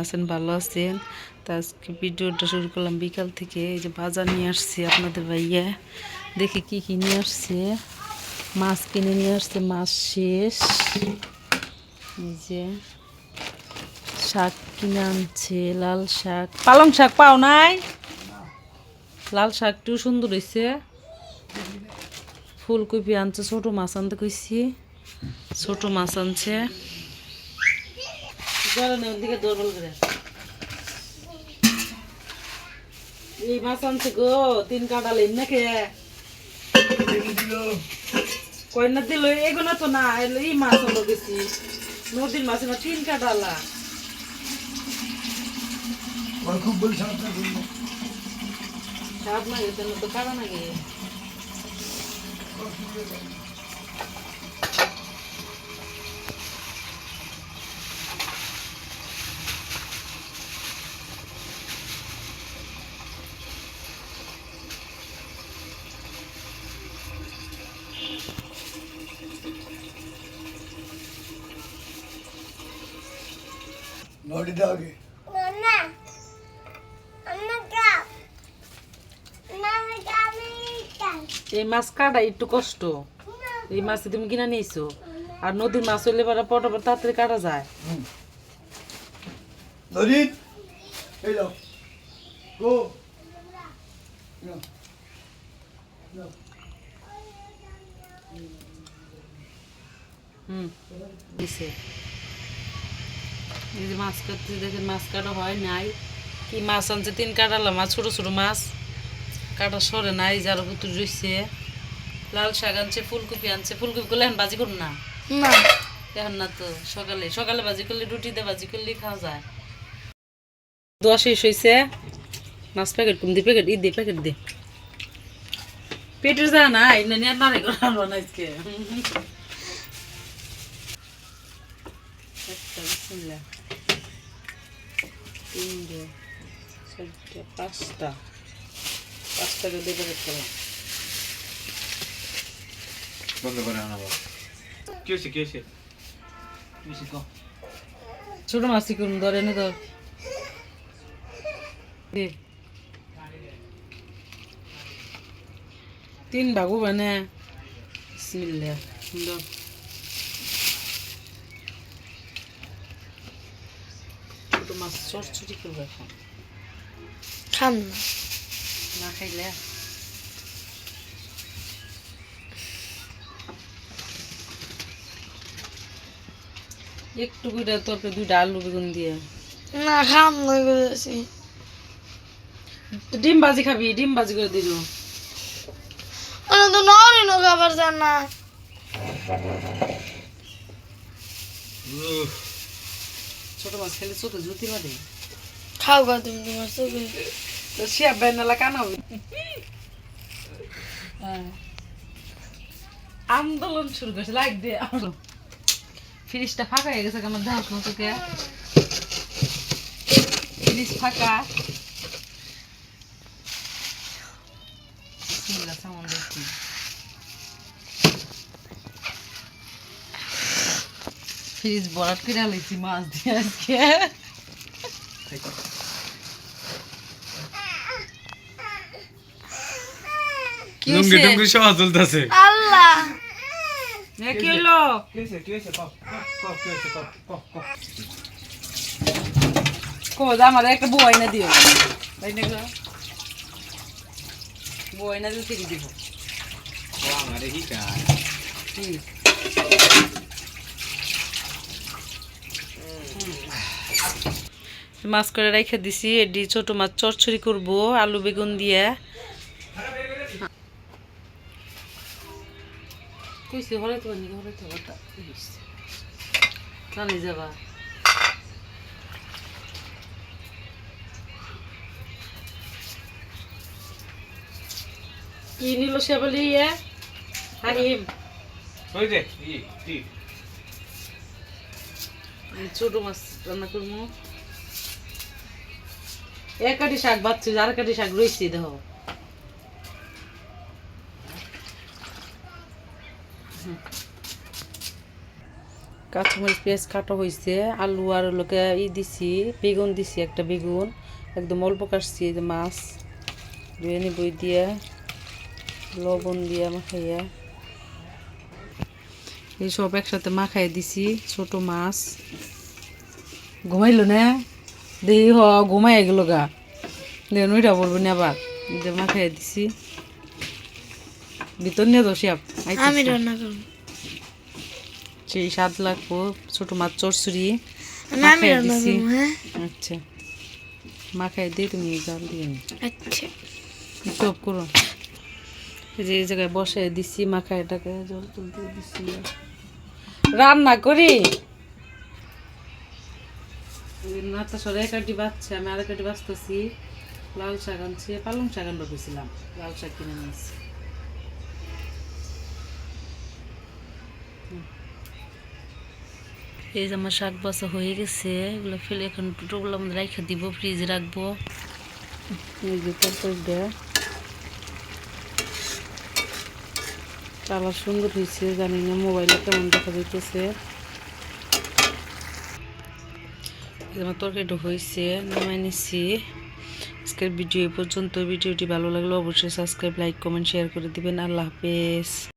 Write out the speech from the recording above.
আছেন, ভালো আছেন। তা আজকে ভিডিওটা শুরু করলাম বিকাল থেকে, এই যে বাজার নিয়ে আসছে আপনাদের ভাইয়া। দেখি কি কি নিয়ে আসছে। মাছ কিনে নিয়ে আসছে, মাছ শেষ। এই যে শাক কিনে আনছে, লাল শাক। পালং শাক পাও নাই? লাল শাকটিও সুন্দর হয়েছে ফুলকপি আনছে, ছোট মাছ আনতে কইছি। ছোট মাছ আনছে। করে এই মাছ আনছে গো তিন কাটা লেন না খেয়ে কয়না দিল? এগুলো তো না এই মাছ হলো গেছি নদীর মাছ না তিন কাটালা খুব বলছে সাপ না গেছে তো কাটা না গে নদীতে আগে. এই মাছ কাটা একটু কষ্ট। এই মাছ তুমি কিনা নিয়েছো? আর নদীর মাছ হইলে পরে পটাপট তাড়াতাড়ি কাটা যায়। নদী এই যাও গো। হুম দিছে। এই যে মাছ কাটতে দেখেন মাছ কাটা হয় নাই। কি মাছ আনছে? তিন কাটালা মাছ ছোটো ছোটো মাছ। কাটা সরে নাই যার পুতুর রয়েছে লাল শাক আনছে ফুলকপি আনছে। ফুলকপি করলে এখন বাজি করুন না? এখন না তো সকালে। সকালে বাজি করলে রুটি দিয়ে বাজি করলে খাওয়া যায়। দোয়া শেষ হয়েছে মাছ প্যাকেট কম দি প্যাকেট ই দে প্যাকেট দে। পেটের যা না এই নিয়ে না রে করালো না আজকে। একটা তিনটে চারটে পাঁচটা। পাঁচটাকে দিয়ে প্যাকেট করলাম বন্ধ করে আনাবো কি হয়েছে কি হয়েছে? ছোট মাছই করুন ধরে এনে ধর তিন ভাগু মানে বিসমিল্লাহ। সুন্দর মাছ চটচটি করব এখন। খাম না। না খাইলে? একটু করে তরকারি দুইটা আলু বেগুন দিয়ে। না খাম না করেছি ডিম ভাজি খাবি ডিম ভাজি করে দিল। তো নরি নো খাবার জান। না ছোট মাছ খেলে চোখে জুতি মারে। খাও গা তুমি তোমার চোখে। তো সে বেনালা কানা হবে আন্দোলন শুরু করেছে লাইক দিয়ে। ফ্রিজটা ফাঁকা হয়ে গেছে আমার দেখাস না ফ্রিজ ফাঁকা। সামান দেখি। ফ্রিজ বরাট করে লাইছি মাছ দিয়ে আজকে কি লুঙ্গি টুঙ্গি সহ চলতেছে আল্লাহ এ, কি কি হয়েছে হয়েছে হয়েছে আমার একটা দিও তাই না দিব ও আমারে কি কাজ হুম। মাছ করে রেখে দিছি এডি ছোট মাছ চরচড়ি করব আলু বেগুন দিয়ে। কইছি হরে তো নি হরে তো ওটা জানি যাবা। কি নিল সে বলি ইয়ে ওই যে ছোট মাছ রান্না করব। এক কাটি শাক বাচ্চি, আর কাটি শাক রয়েছে দেখো। কাঁচামরিচ, পেঁয়াজ কাটা হয়েছে আলু আর লোকে ই দিছি, বেগুন দিছি, একটা বেগুন। একদম অল্প কাটছি মাছ। ধুয়ে নিব দিয়ে, লবণ দিয়ে মাখাইয়া। এই সব একসাথে মাখাই দিছি, ছোট মাছ। ঘুমাইল না? দেই হ ঘুমাই গেল গা। দেখুন ওইটা বলব না আবার। এই যে মাখাই দিছি। ভিতর নিয়ে শিয়াপ আমি রান্না করব। সেই স্বাদ লাগবো ছোট মাছ আমি মাখায় রান্না করব হ্যাঁ? আচ্ছা। মাখাই দিয়ে তুমি জাল দিয়ে নি। আচ্ছা। চপ করো। এই যে এই জায়গায় বসে দিছি মাখাইটাকে জল তুলতে দিছি। রান্না করি? নাতা সরে একাটি বাচ্চা, আমি আর একাটি বাঁচতেছি। লাল শাক আনছি, পালং শাক আনব গেছিলাম লাল শাক কিনে নিয়েছি এই যে আমার শাক বাসা হয়ে গেছে, এগুলো ফেলে এখন টুটোগুলো আমাদের রেখে দিব, ফ্রিজে রাখব। কালার সুন্দর হয়েছে জানি না, মোবাইলে কেমন দেখা যাইতেছে। আমার তরকারিটা হয়েছে, নামাই আজকের ভিডিও এই পর্যন্ত ভিডিওটি ভালো লাগলে অবশ্যই সাবস্ক্রাইব লাইক কমেন্ট শেয়ার করে দিবেন। আল্লাহ হাফেজ।